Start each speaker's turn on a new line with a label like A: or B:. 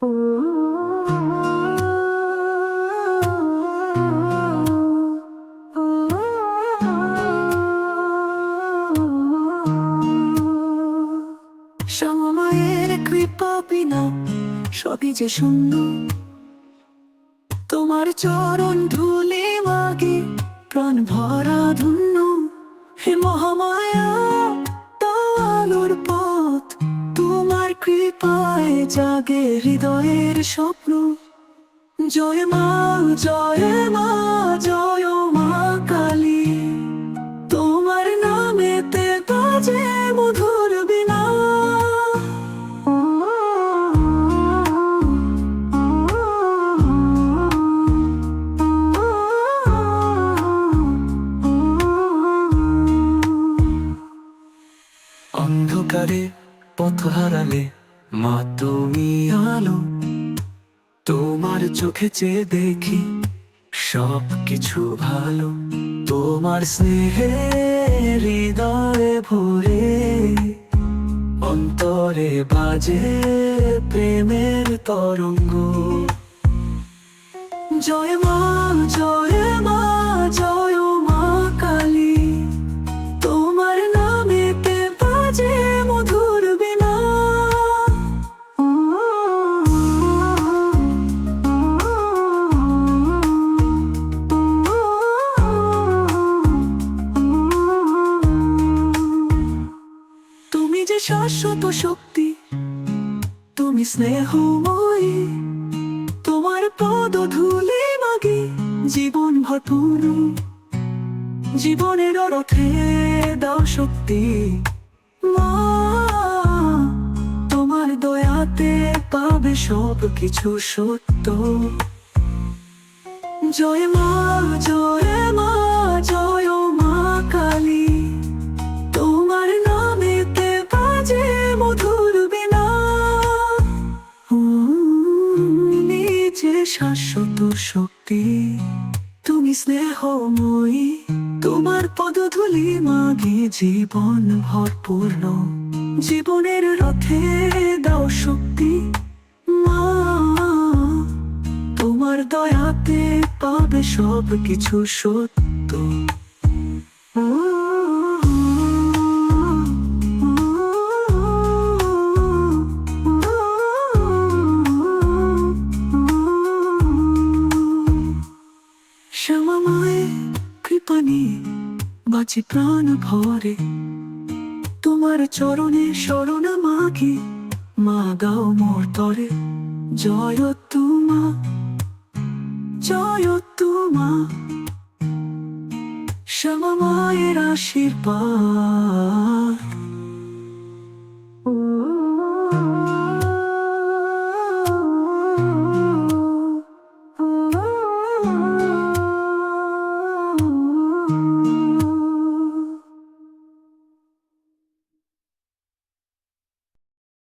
A: সময়ের কৃপা সবই যে শূন্য। তোমার চরণ ধুলে মাগে, প্রাণ ভরা ধন্য। হে মহামায়া তালোর পথ কৃপায় জাগে হৃদয়ের স্বপ্ন। জয় মা জয় মা জয় মা কালী। তোমার নামেতে বাজে মধুর বিনা অন্ধকারে পথ হারালে মা, তুমি আলো, তোমার চোখে চেয়ে দেখি সব কিছু ভালো, তোমার স্নেহে হৃদয়ে ভরে অন্তরে বাজে প্রেমের তরঙ্গ। জয় মা জয় মা, জয় শাশ্বত শক্তি। তুমি স্নেহময়ী, তোমার পদ ধুলে মাগে, জীবন ভরপুর জীবনের রথে দাও শক্তি। তোমার দয়াতে পাবে সব কিছু সত্য। জয় মা, জয় শাশ্বত শক্তি তুমি স্নেহময়ী, তোমার পদধূলি মাগে জীবন ভরপূর্ণ। জীবনের রথে দাও শক্তি, মা। তোমার দয়াতে পাবে সব কিছু সত্য। শ্যামাময় কৃপানি বাঁচি প্রাণ ভরে। তোমার চরণে শরণ মাগি মা গাও মোর তরে। জয় তোমা জয় তোমা। শ্যামামায়ের আশীর্বাদ।